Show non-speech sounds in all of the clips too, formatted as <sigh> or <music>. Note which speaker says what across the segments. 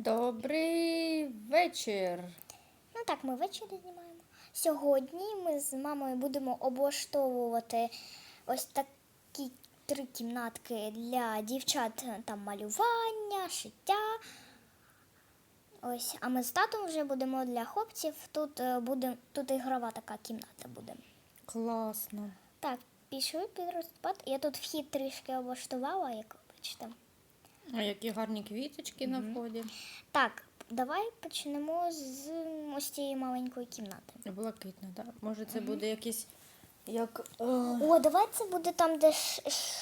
Speaker 1: Добрий вечір.
Speaker 2: Ну так, ми ввечері знімаємо. Сьогодні ми з мамою будемо облаштовувати ось такі три кімнатки для дівчат там малювання, шиття. Ось, а ми з татом вже будемо для хлопців. Тут е, буде тут ігрова така кімната буде.
Speaker 1: Класно.
Speaker 2: Так, пішли підростати. Я тут вхід трішки облаштувала, як бачите.
Speaker 1: А які гарні квіточки на вході.
Speaker 2: Так, давай почнемо з ось цієї маленької кімнати.
Speaker 1: Блакитно, так. Може, це буде якийсь як е,
Speaker 2: О, давай це буде там, де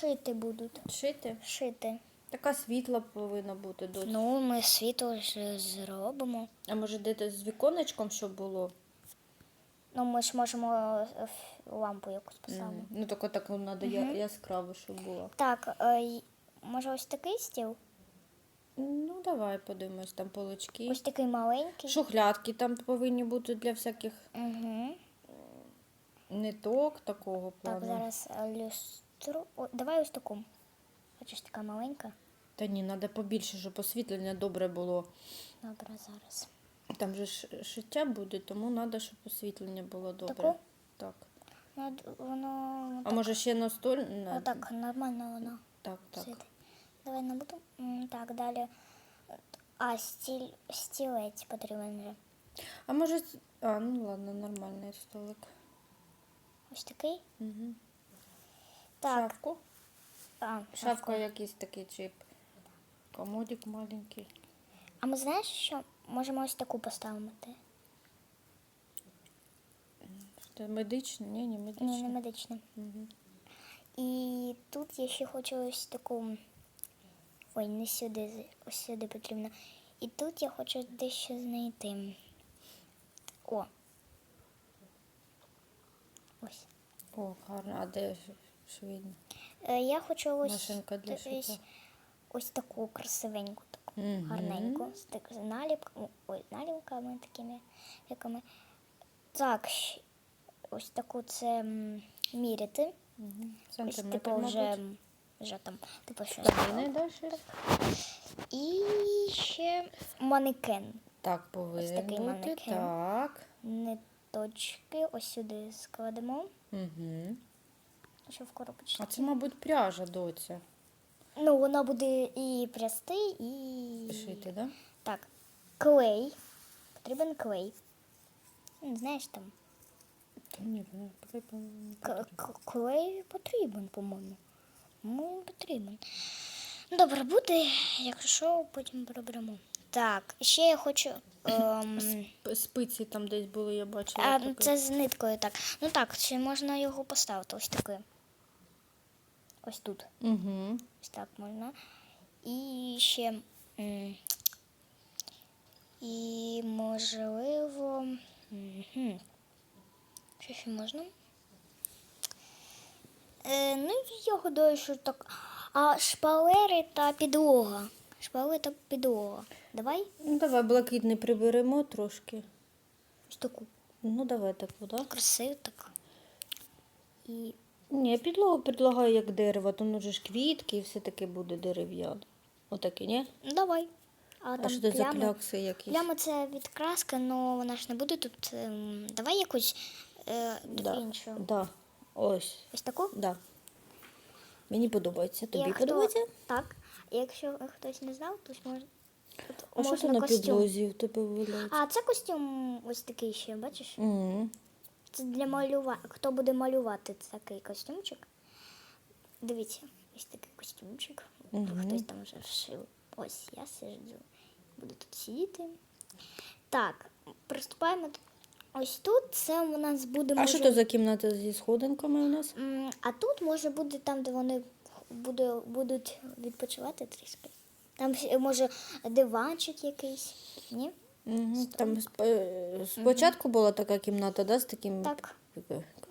Speaker 2: шити будуть.
Speaker 1: шити.
Speaker 2: Шити.
Speaker 1: Така світла повинна бути доць.
Speaker 2: Ну, ми світло ж зробимо.
Speaker 1: А може десь з віконечком, щоб було?
Speaker 2: Ну, ми ж можемо е, лампу якусь поставити.
Speaker 1: Ну, так так треба яскраво, щоб було.
Speaker 2: Так, е, може ось такий стіл?
Speaker 1: Ну, давай подивимось, там полочки.
Speaker 2: Ось такий маленький.
Speaker 1: Шухлядки там повинні бути для всяких
Speaker 2: Угу.
Speaker 1: ниток такого плану.
Speaker 2: Так, зараз люстру. О, давай ось таку. Бачиш, така маленька.
Speaker 1: Та ні, треба побільше, щоб освітлення добре було.
Speaker 2: Добре, зараз.
Speaker 1: Там же шиття буде, тому треба, щоб освітлення було добре.
Speaker 2: Таку?
Speaker 1: Так.
Speaker 2: Ну, воно
Speaker 1: А може ще на столь? на-
Speaker 2: отак нормально воно.
Speaker 1: Так, так.
Speaker 2: світить. Давай не буду. Так, далі. А, стіль, стілець потрібен вже.
Speaker 1: А може. А, ну ладно, нормальний столик.
Speaker 2: Ось такий.
Speaker 1: Угу.
Speaker 2: Так.
Speaker 1: Шафку.
Speaker 2: А,
Speaker 1: Шафка якийсь такий чип. Комодик маленький.
Speaker 2: а ми знаєш, що можемо ось таку поставити?
Speaker 1: Це медичний? Ні, не медичний.
Speaker 2: Ні, не медичну.
Speaker 1: Угу.
Speaker 2: І тут я ще хочу ось таку. Ой, не сюди, ось сюди потрібно. І тут я хочу дещо знайти. О. Ось.
Speaker 1: О, гарно. А де швидно?
Speaker 2: Е, я хочу ось,
Speaker 1: Машинка для
Speaker 2: ось, ось таку красивеньку, таку
Speaker 1: Мгм.
Speaker 2: гарненьку, з, так, з наліпками, ой, наліпками такими якими. Так, ось таку це міряти.
Speaker 1: Угу.
Speaker 2: Ось, типу,
Speaker 1: мабуть.
Speaker 2: Вже, там, типу, що
Speaker 1: Штанини, да, ще?
Speaker 2: І ще манекен.
Speaker 1: Так, повинен
Speaker 2: такий
Speaker 1: бути.
Speaker 2: манекен.
Speaker 1: Так.
Speaker 2: Ниточки ось сюди складемо,
Speaker 1: Угу.
Speaker 2: що в коробочці.
Speaker 1: А це, мабуть, пряжа доця.
Speaker 2: Ну, вона буде і прясти, і.
Speaker 1: Шити, да?
Speaker 2: Так, клей. Потрібен клей. Ну, Знаєш там.
Speaker 1: Ні, не потрібен.
Speaker 2: К- к- клей потрібен, по-моєму. Ну, потрібен. Добре, буде, якщо потім приберемо. Так, ще я хочу. Ем,
Speaker 1: Спиці там десь були, я бачила.
Speaker 2: а,
Speaker 1: таке.
Speaker 2: це з ниткою, так. Ну так, ще можна його поставити ось таке. Ось тут.
Speaker 1: Угу.
Speaker 2: Ось так можна. І ще. І можливо. мгм. Що ще можна? Е, ну, я гадаю, що так. А шпалери та підлога. Шпалери та підлога. Давай
Speaker 1: Ну, давай блакитний приберемо трошки.
Speaker 2: ось таку
Speaker 1: Ну, давай таку, да?
Speaker 2: красиву так. І
Speaker 1: Ні, підлогу предлагаю як дерево, тому же ж квітки і все таке буде дерев'яне. Отаке, ні?
Speaker 2: ну, давай. А,
Speaker 1: А
Speaker 2: там
Speaker 1: що це за
Speaker 2: плями.
Speaker 1: плякси якісь?
Speaker 2: Пляма це від краски, але вона ж не буде тут. ем, Давай якусь е,
Speaker 1: Да.
Speaker 2: іншу.
Speaker 1: Да. Ось.
Speaker 2: Ось таку?
Speaker 1: Да. Мені подобається. Тобі
Speaker 2: Як
Speaker 1: подобається?
Speaker 2: Хто... Так. Якщо хтось не знав, то може. Тут
Speaker 1: А що
Speaker 2: можна
Speaker 1: це на
Speaker 2: костюм.
Speaker 1: підлозі в тебе валяється?
Speaker 2: А це костюм ось такий ще, бачиш?
Speaker 1: Угу.
Speaker 2: Це для малювання. Хто буде малювати такий костюмчик? Дивіться, ось такий костюмчик.
Speaker 1: Мгм.
Speaker 2: Хтось там вже вшив. Ось я сиджу. Буду тут сидіти. Так, приступаємо. Ось тут це у нас буде
Speaker 1: А
Speaker 2: може...
Speaker 1: що це за кімната зі сходинками у нас?
Speaker 2: А тут може бути там, де вони буде, будуть відпочивати трішки. Там може диванчик якийсь. Ні?
Speaker 1: Угу. Там е, спочатку була така кімната, да, з таким
Speaker 2: Так.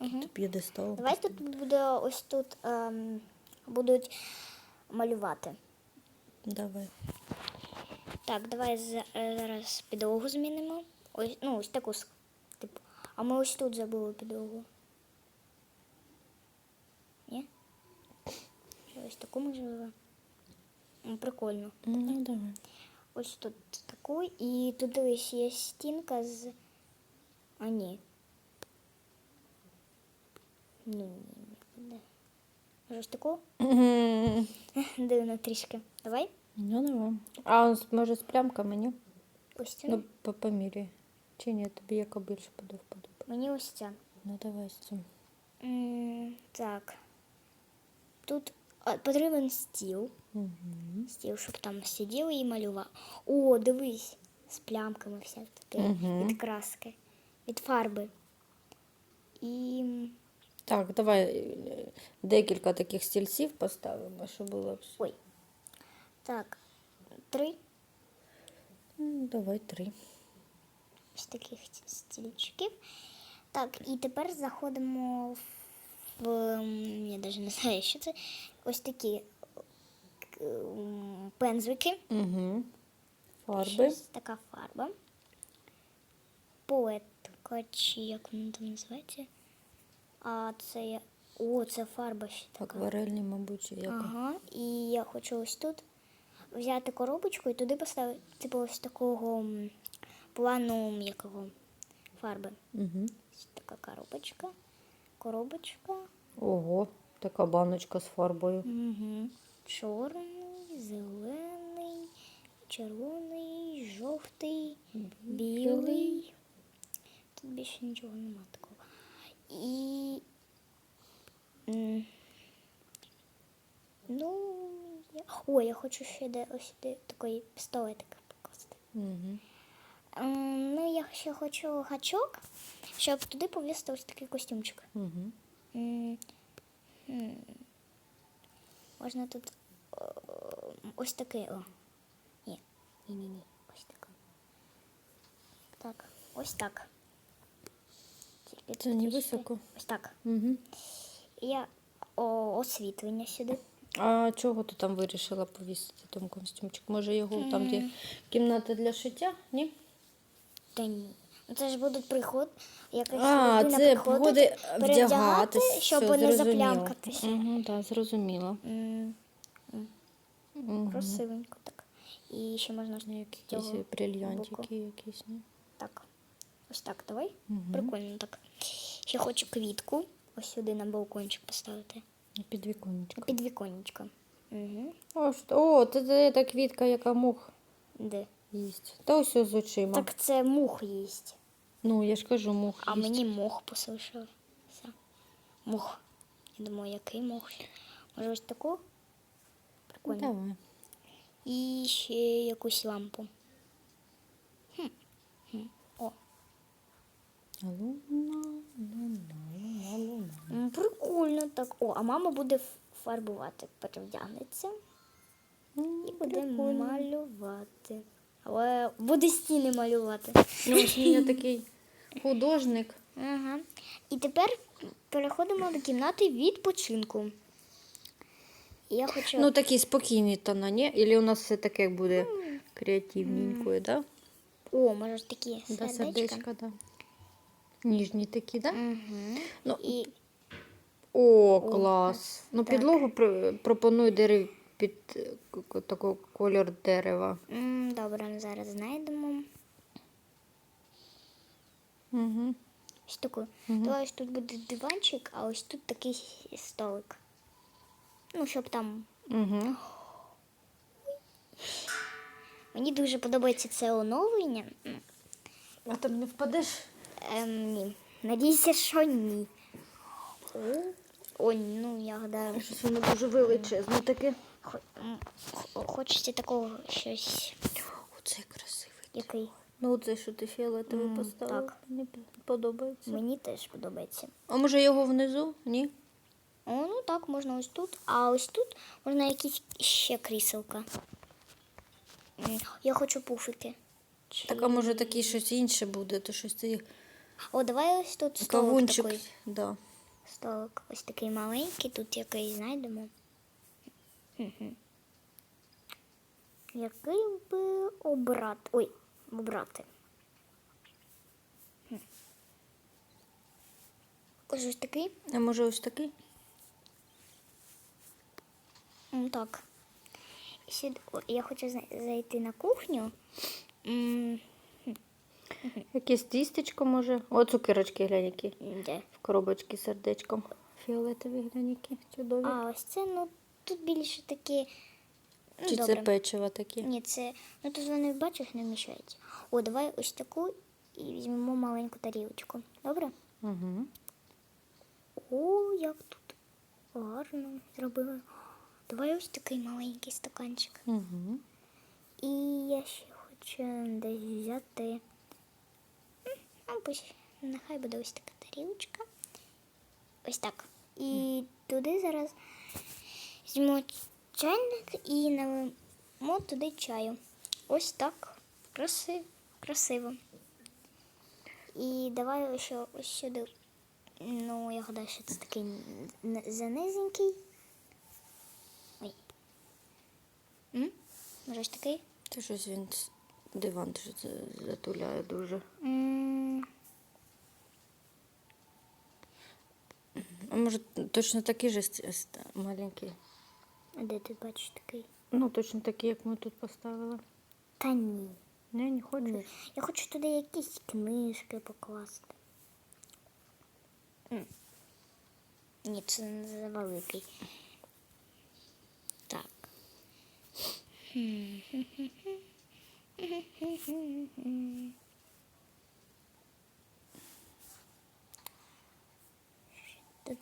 Speaker 1: як п'єдесталом.
Speaker 2: Давай тут буде ось тут ем, будуть малювати.
Speaker 1: Давай.
Speaker 2: Так, давай за- е, зараз підлогу змінимо. Ось, ну, ось таку. с- Типу. А ми ось тут забули підлогу. Ні? Чи Ось таку можливо. М, Прикольно.
Speaker 1: Ну, давай.
Speaker 2: ось тут таку, і тут ось є стінка з. А ні. Ні, ні, ні, не. Може ось таку?
Speaker 1: Мгм.
Speaker 2: Дивно трішки. Давай.
Speaker 1: Ну, давай. А он, з- може з плямками, ні?
Speaker 2: Ось цю.
Speaker 1: Ну, по, по мірі. Чи ні, тобі яка більше буде вподобає?
Speaker 2: Мені ось ця.
Speaker 1: Ну, давай з цим.
Speaker 2: М, Так. Тут а, потрібен стіл.
Speaker 1: Угу.
Speaker 2: Стіл, щоб там сидів і малював. О, дивись, з плямками вся таке.
Speaker 1: Мгм.
Speaker 2: Від краски, від фарби. І
Speaker 1: Так, давай е, декілька таких стільців поставимо, щоб було. все.
Speaker 2: ой. Так, три
Speaker 1: М, Давай три.
Speaker 2: ось таких стільчиків. Так, і тепер заходимо в. Я навіть не знаю, що це. Ось такі к- пензлики.
Speaker 1: Угу. Фарби.
Speaker 2: Щось така фарба. Поетка, чи як вона там називається? А це я- О, це фарба ще така.
Speaker 1: Акварельні, мабуть, чи яка.
Speaker 2: Ага. І я хочу ось тут взяти коробочку і туди поставити типу ось такого плану якого фарби.
Speaker 1: Угу.
Speaker 2: Ось така коробочка. Коробочка.
Speaker 1: Ого, така баночка з фарбою.
Speaker 2: Угу. Чорний, зелений, червоний, жовтий, білий. Тут більше нічого нема такого. І. Ну. Я... О, я хочу ще де ось де такий пістолетик покласти.
Speaker 1: Угу.
Speaker 2: Ем, Ну, я ще хочу гачок, щоб туди повісити ось такий костюмчик.
Speaker 1: Угу.
Speaker 2: М, м. Можна тут е, ось такий. О. Ні, ні, ні, ні. Ось так. Так, ось так. Тільки
Speaker 1: Це
Speaker 2: тут
Speaker 1: не
Speaker 2: ще-
Speaker 1: високо.
Speaker 2: Ось так.
Speaker 1: Угу.
Speaker 2: Я о, освітлення сюди.
Speaker 1: А чого ти там вирішила повісити там костюмчик? Може його там, де кімната для шиття? Ні?
Speaker 2: Та ні. Ну це ж будуть приход, якась
Speaker 1: А,
Speaker 2: людина
Speaker 1: це
Speaker 2: приходить,
Speaker 1: буде
Speaker 2: перевдягати, щоб
Speaker 1: Все,
Speaker 2: не
Speaker 1: зрозуміло.
Speaker 2: заплямкатися.
Speaker 1: Угу, так, зрозуміло. Угу.
Speaker 2: Красивенько так. І ще можна ж
Speaker 1: Якісь
Speaker 2: цього
Speaker 1: брильянтики якісь, ні?
Speaker 2: Так. Ось так, давай.
Speaker 1: Мгм.
Speaker 2: Прикольно так. Ще хочу квітку. Ось сюди на балкончик поставити.
Speaker 1: Під віконечко.
Speaker 2: Під віконечко. Угу.
Speaker 1: О, що- О, це, це та квітка, яка мух
Speaker 2: Де?
Speaker 1: Їсть. Та ось з очима.
Speaker 2: Так це мух їсть.
Speaker 1: Ну, я ж кажу, мух
Speaker 2: А
Speaker 1: їсть.
Speaker 2: мені мох послушався. Мох. Я думаю, який мох? Може ось таку? Прикольно.
Speaker 1: Давай.
Speaker 2: І ще якусь лампу. Хм. Хм. О.
Speaker 1: Луна, луна, луна, луна.
Speaker 2: М, Прикольно так. О, а мама буде ф- фарбувати, перевдягнеться і буде малювати. Але буде стіни малювати.
Speaker 1: Ну, ось такий художник.
Speaker 2: Ага. І тепер переходимо до кімнати відпочинку. Я хочу.
Speaker 1: Ну, такий спокійний тона, ні? Или у нас все таке буде креативненькою, да?
Speaker 2: О, може ж такі
Speaker 1: Да,
Speaker 2: сердечка.
Speaker 1: сердечка, да. Ніжні такі, да?
Speaker 2: Угу.
Speaker 1: Ну,
Speaker 2: І
Speaker 1: О, клас. Ну,
Speaker 2: Так.
Speaker 1: підлогу пр- пропоную дерев під такий колір дерева.
Speaker 2: добре, ми зараз знайдемо.
Speaker 1: Угу.
Speaker 2: Ось таку.
Speaker 1: Мгм.
Speaker 2: То ось тут буде диванчик, а ось тут такий столик. Ну, щоб там.
Speaker 1: Угу.
Speaker 2: Мені дуже подобається це оновлення.
Speaker 1: А там не впадеш?
Speaker 2: Ем, ні. Надіюся, що ні. Ой, ну я гадаю.
Speaker 1: Щось воно дуже величезне таке.
Speaker 2: Хо- Хочеться такого щось.
Speaker 1: Оце красивий.
Speaker 2: Який?
Speaker 1: Ну, оце, що ти фіолетовий
Speaker 2: М,
Speaker 1: поставив,
Speaker 2: так.
Speaker 1: мені подобається.
Speaker 2: Мені теж подобається.
Speaker 1: А може його внизу? Ні?
Speaker 2: О, ну так, можна ось тут. А ось тут можна якісь ще кріселка. Я хочу пуфики. Чи-
Speaker 1: Так, а може такий щось інше буде, то щось цей
Speaker 2: О, давай ось тут столик
Speaker 1: кавунчик.
Speaker 2: такий.
Speaker 1: Да.
Speaker 2: Столик ось такий маленький, тут який знайдемо. Який би обрати. Ой, обрати. Ось ось такий.
Speaker 1: А може ось такий?
Speaker 2: Так. сюди, о, я хочу зайти на кухню. М,
Speaker 1: Якесь тістечко може. О, цукерочки глянь які.
Speaker 2: Де?
Speaker 1: В коробочці з сердечком. Фіолетові глянь які. Чудові.
Speaker 2: А, ось це, ну тут більше такі. Ну,
Speaker 1: Чи
Speaker 2: добре.
Speaker 1: це печиво такі?
Speaker 2: Ні, це. Ну тут вони бачиш, не вміщаються. О, давай ось таку і візьмемо маленьку тарілочку. Добре?
Speaker 1: Угу.
Speaker 2: О, як тут гарно зробили. Давай ось такий маленький стаканчик.
Speaker 1: Угу.
Speaker 2: І я ще хочу десь взяти. Ну, пусть нехай буде ось така тарілочка. Ось так. І туди зараз візьмемо чайник і налимо туди чаю. Ось так. Красиво. красиво. І давай ще ось сюди. Ну, я гадаю, що це такий занизенький. Ой. М? Може ось такий?
Speaker 1: Це щось він диван ж за- затуляє дуже.
Speaker 2: М,
Speaker 1: А може точно такий же маленький?
Speaker 2: А де ти бачиш такий?
Speaker 1: Ну, точно такий, як ми тут поставили.
Speaker 2: Та ні.
Speaker 1: Не, не хочу.
Speaker 2: Я хочу туди якісь книжки покласти. М. Ні, це не завеликий. Так.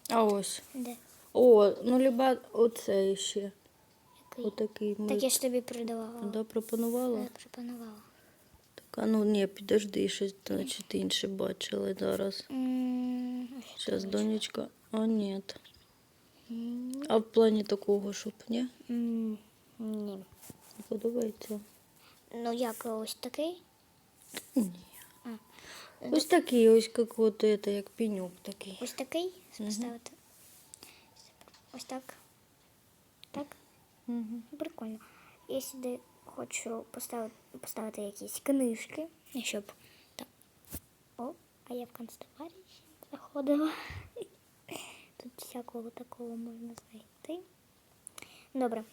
Speaker 1: А ось.
Speaker 2: Де?
Speaker 1: О, ну либо оце ще.
Speaker 2: Який?
Speaker 1: Отакий. Ми
Speaker 2: Так я ж тобі продавала.
Speaker 1: да, пропонувала.
Speaker 2: Я пропонувала.
Speaker 1: Так, а ну ні, підожди, щось значить інше бачили зараз. Зараз, донечка. А ні. А в плані такого, щоб ні?
Speaker 2: Ні.
Speaker 1: Не подобається?
Speaker 2: Ну як ось такий?
Speaker 1: Ні.
Speaker 2: А.
Speaker 1: Ось такий, ось як от як пеньок такий.
Speaker 2: Ось такий поставити. Ось так. Так.
Speaker 1: Угу.
Speaker 2: Прикольно. Я сюди хочу поставити, поставити якісь книжки, щоб так. О, а я в канцтоварі заходила. Тут всякого такого можна знайти. Добре.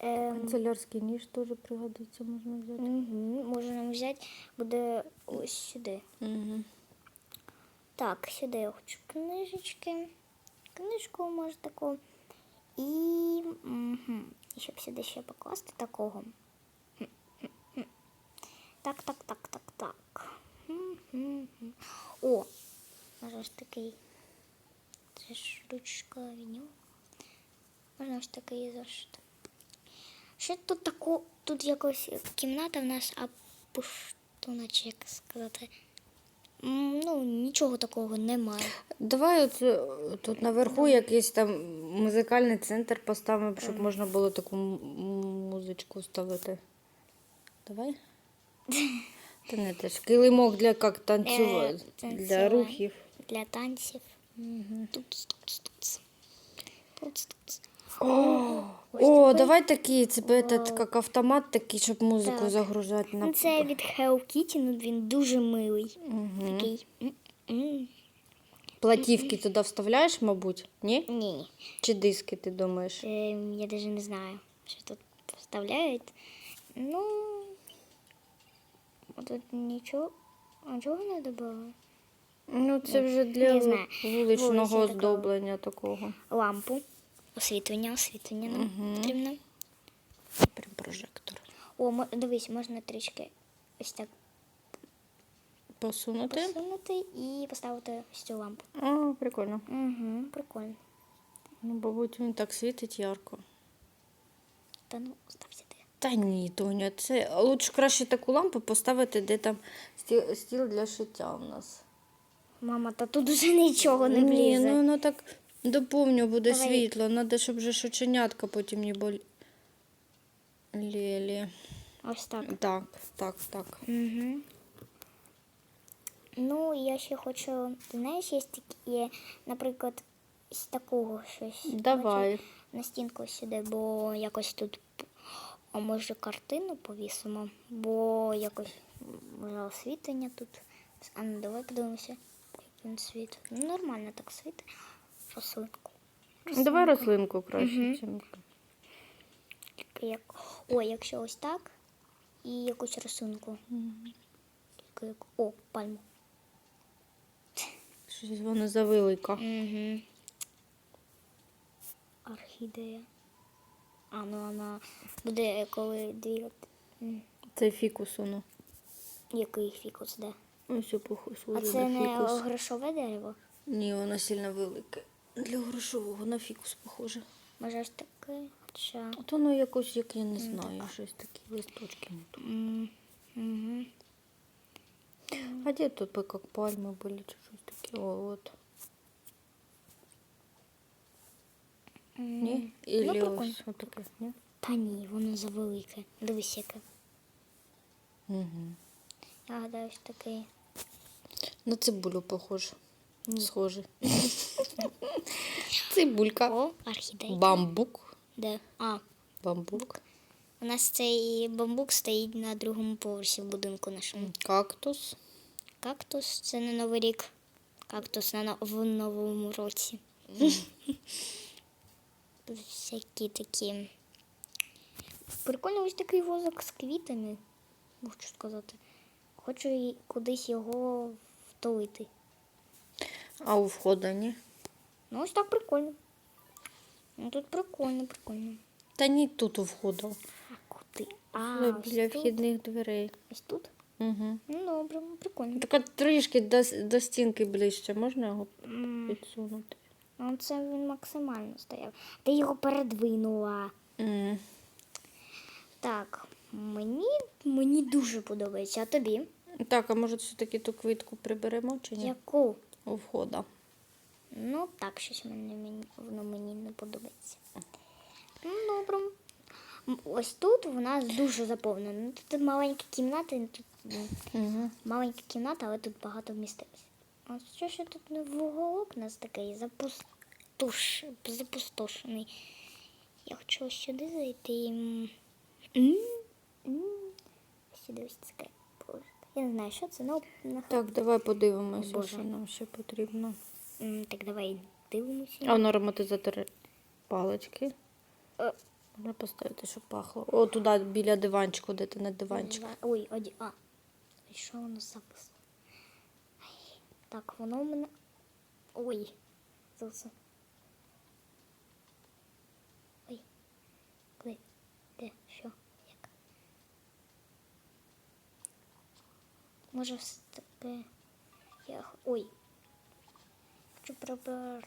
Speaker 2: Ем,
Speaker 1: Канцелярський ніж теж пригодиться, можна взяти.
Speaker 2: угу, можна взяти, буде ось сюди.
Speaker 1: Угу.
Speaker 2: Так, сюди я хочу книжечки. Книжку може таку. І угу. щоб сюди ще покласти такого. Так, так, так, так, так. О, може ось такий. Це ж ручка нього. Можна ось такий зошит. Що тут тако, тут якось кімната в нас, а пуштуна, чи як сказати. Ну, нічого такого немає.
Speaker 1: Давай от, е, тут наверху якийсь там музикальний центр поставимо, щоб можна було таку музичку ставити. Давай. Та не теж килимок для як танцювати,
Speaker 2: Е,
Speaker 1: для рухів.
Speaker 2: Для танців. Туц,
Speaker 1: О, давай такий, це этот, як автомат такий, щоб музику
Speaker 2: Так.
Speaker 1: загружати на
Speaker 2: Ну, Це від Hello Kitty, ну він дуже милий.
Speaker 1: Мгм.
Speaker 2: Такий. М-м.
Speaker 1: Платівки туди вставляєш, мабуть? Ні?
Speaker 2: Ні,
Speaker 1: Чи диски, ти думаєш?
Speaker 2: е, я навіть не знаю, що тут вставляють. Ну, тут нічого, а чого не додали?
Speaker 1: Ну, це вже для
Speaker 2: Не знаю.
Speaker 1: вуличного оздоблення такого.
Speaker 2: Лампу. Освітлення, освітлення нам
Speaker 1: Мгм.
Speaker 2: потрібно.
Speaker 1: Прям прожектор.
Speaker 2: О, мо- дивись, можна трішки ось так
Speaker 1: Посунути.
Speaker 2: посунути і поставити ось цю лампу.
Speaker 1: А, прикольно.
Speaker 2: Угу, прикольно.
Speaker 1: Ну, мабуть, він так світить ярко.
Speaker 2: Та ну, став сюди.
Speaker 1: Та ні, Тоня, це лучше краще таку лампу поставити, де там стіл, стіл для шиття у нас.
Speaker 2: Мама, та тут уже нічого не
Speaker 1: Ні,
Speaker 2: влізе.
Speaker 1: ну воно так доповню буде
Speaker 2: Давай.
Speaker 1: світло. Надо, щоб вже шученятка потім не боліли.
Speaker 2: Ось так.
Speaker 1: Так, так, так.
Speaker 2: Угу. Ну, я ще хочу, знаєш, є такі, наприклад, з такого щось.
Speaker 1: Давай.
Speaker 2: Бачиш, На стінку сюди, бо якось тут, а може картину повісимо, бо якось може освітлення тут. А ну давай подивимося, як він світ. Ну, нормально так світить. Рослинку.
Speaker 1: Давай рослинку краще.
Speaker 2: Мгм.
Speaker 1: чим-
Speaker 2: Тільки як. Ой, якщо ось так. І якусь рисунку. Тільки як- О, пальму.
Speaker 1: Щось воно завелика.
Speaker 2: Угу. Орхідея. А, ну вона буде коли двігати.
Speaker 1: Це фікус воно.
Speaker 2: Який фікус, де?
Speaker 1: Ось похоже
Speaker 2: А це не
Speaker 1: фікус.
Speaker 2: грошове дерево?
Speaker 1: Ні, воно сильно велике. Для грошового на фікус похоже.
Speaker 2: Може ж таке? Хоча.
Speaker 1: От воно якось, як я не знаю, щось такі листочки. не то.
Speaker 2: Угу.
Speaker 1: А де тут би як пальми були чи щось таке? О, от. Ні? Ілі
Speaker 2: прикольно.
Speaker 1: ось отаке, ні?
Speaker 2: Та ні, воно завелике. Дивись яке.
Speaker 1: Угу.
Speaker 2: Я гадаю, що такий.
Speaker 1: На цибулю похоже. Схоже. <laughs> Цибулька.
Speaker 2: О, орхідейка.
Speaker 1: Бамбук.
Speaker 2: Де? А,
Speaker 1: Бамбук.
Speaker 2: у нас цей бамбук стоїть на другому поверсі в будинку нашому.
Speaker 1: Кактус.
Speaker 2: Кактус це на Новий рік. Кактус на но- в новому році. <laughs> Всякі такі. Прикольно ось такий возок з квітами, можу сказати. Хочу кудись його втулити.
Speaker 1: А у входа ні?
Speaker 2: Ну, ось так прикольно. Ну тут прикольно, прикольно.
Speaker 1: Та ні тут у входа.
Speaker 2: А куди? А, ось
Speaker 1: біля
Speaker 2: тут.
Speaker 1: вхідних дверей.
Speaker 2: Ось тут?
Speaker 1: Угу.
Speaker 2: Ну, добре, прикольно.
Speaker 1: Так от трішки до, до стінки ближче можна його
Speaker 2: М,
Speaker 1: підсунути?
Speaker 2: Ну, це він максимально стояв. Ти його передвинула.
Speaker 1: М.
Speaker 2: Так, мені, мені дуже подобається. А тобі?
Speaker 1: Так, а може все-таки ту квітку приберемо чи ні?
Speaker 2: Яку?
Speaker 1: У входа.
Speaker 2: Ну, так, щось мені, мені, воно мені не подобається. Ну, добре. Ось тут у нас дуже заповнено. Ну, Тут маленька кімната, тут
Speaker 1: Угу.
Speaker 2: маленька кімната, але тут багато вмістилось. А що ж тут не вуголок у нас такий запустуш, запустошений. Я хочу ось сюди зайти. М, м, м. Сюди ось таке. Я не знаю, що це, ну, нехай.
Speaker 1: Так, давай подивимося, що нам ще потрібно.
Speaker 2: Так, давай дивимося.
Speaker 1: А воно ароматизатори палички.
Speaker 2: Е.
Speaker 1: Можна поставити, щоб пахло. О, туди біля диванчику, де ти на диванчик.
Speaker 2: Ой, оді, а. І що воно запис? Так, воно у мене. Ой. Все. Ой. Куди? Де? Що? Як? Може все таке. Я... Ой. Хочу прибрати.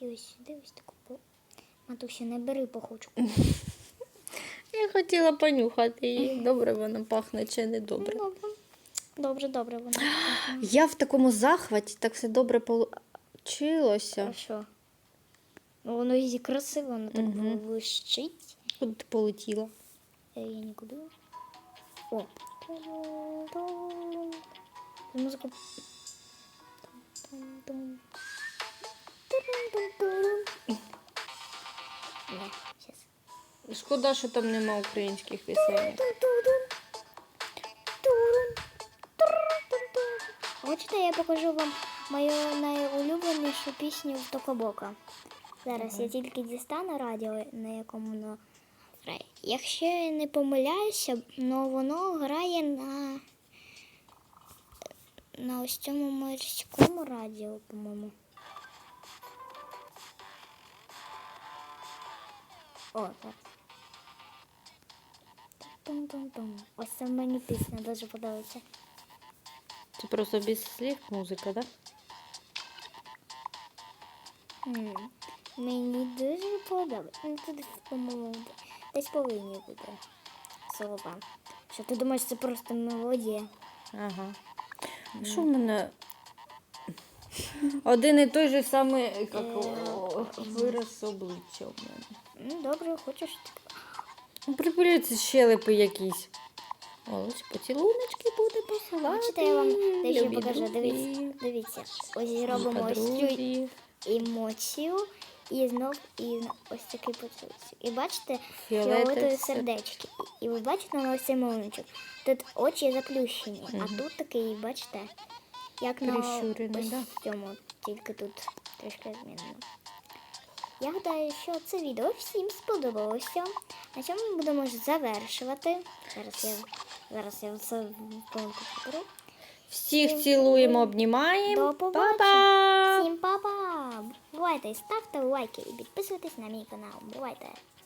Speaker 2: І ось сюди ось таку. Матуся, не бери пахучку.
Speaker 1: Я хотіла понюхати її. Добре воно пахне чи не добре.
Speaker 2: Добре. Добре, добре, воно.
Speaker 1: Я в такому захваті, так все добре получилося.
Speaker 2: Хорошо. Ну, воно і красиво, воно так
Speaker 1: Мгм.
Speaker 2: блищить.
Speaker 1: Куди ти полетіла?
Speaker 2: Е, Я нікуди. О. Музику. Да.
Speaker 1: Шкода, що там нема українських пісень.
Speaker 2: Хочете, я покажу вам мою найулюбленішу пісню в Токобока. Зараз я тільки дістану радіо, на якому воно грає. Якщо я не помиляюся, ну воно грає на, на ось цьому морському радіо, по-моєму. О, так. Тум-тум-тум. Ось це мені пісня дуже подобається.
Speaker 1: Це просто без слів музика, так?
Speaker 2: М, Мені дуже подобається. Ну, тут, по-моєму, десь повинні бути слова. Що ти думаєш, це просто мелодія?
Speaker 1: Ага. Що в мене? Один і той же самий як, вираз обличчя в мене.
Speaker 2: Ну, добре, хочеш.
Speaker 1: Ну, щелепи якісь. О, ось поцілуночки буде посилати.
Speaker 2: Хочете, я вам дещо покажу. Дивіться, дивіться. Ось робимо ось цю емоцію і знов і ось такий поцілунок. І бачите, фіолетові сердечки. І ви бачите на ось цей малюночок. Тут очі заплющені, а тут такий, бачите, як на ось
Speaker 1: да?
Speaker 2: цьому, тільки тут трішки змінено. Я гадаю, що це відео всім сподобалося. На цьому ми будемо завершувати. Зараз я зараз я це в покажу.
Speaker 1: Всіх цілуємо, обнімаємо.
Speaker 2: До побачення.
Speaker 1: Па-па!
Speaker 2: Всім па-па! Бувайте, ставте лайки і підписуйтесь на мій канал. Бувайте!